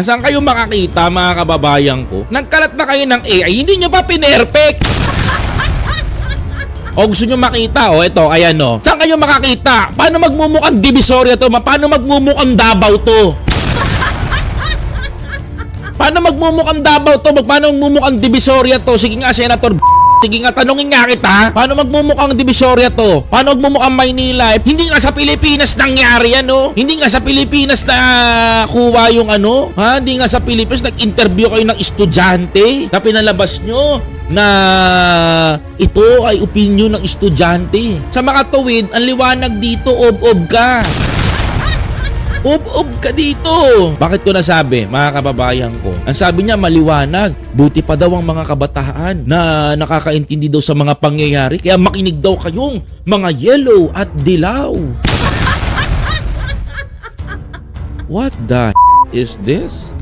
Saan kayo makakita mga kababayan ko? Nagkalat na kayo ng AI, hindi nyo ba pinerfect? O gusto nyo makita, o ito, ayan o. Saan kayo makakita? Paano magmumukhang Divisoria to? Paano magmumukhang Davao to? Paano magmumukhang Davao to? Paano magmumukhang Divisoria to? Sige nga, Senator Sige nga, tanungin nga kita. Paano magmumukhang Divisoria to? Paano magmumukhang Maynila? Eh, Hindi nga sa Pilipinas nangyari yan, no? Hindi nga sa Pilipinas na kuha yung ano? Ha? Hindi nga sa Pilipinas nag-interview kayo ng estudyante na pinalabas nyo na ito ay opinion ng estudyante. Sa mga tuwid, ang liwanag dito, ob-ob ka. Ub-ub ka dito! Bakit ko nasabi, mga kababayan ko? Ang sabi niya, maliwanag. Buti pa daw ang mga kabataan na nakakaintindi daw sa mga pangyayari. Kaya makinig daw kayong mga yellow at dilaw. What the is this?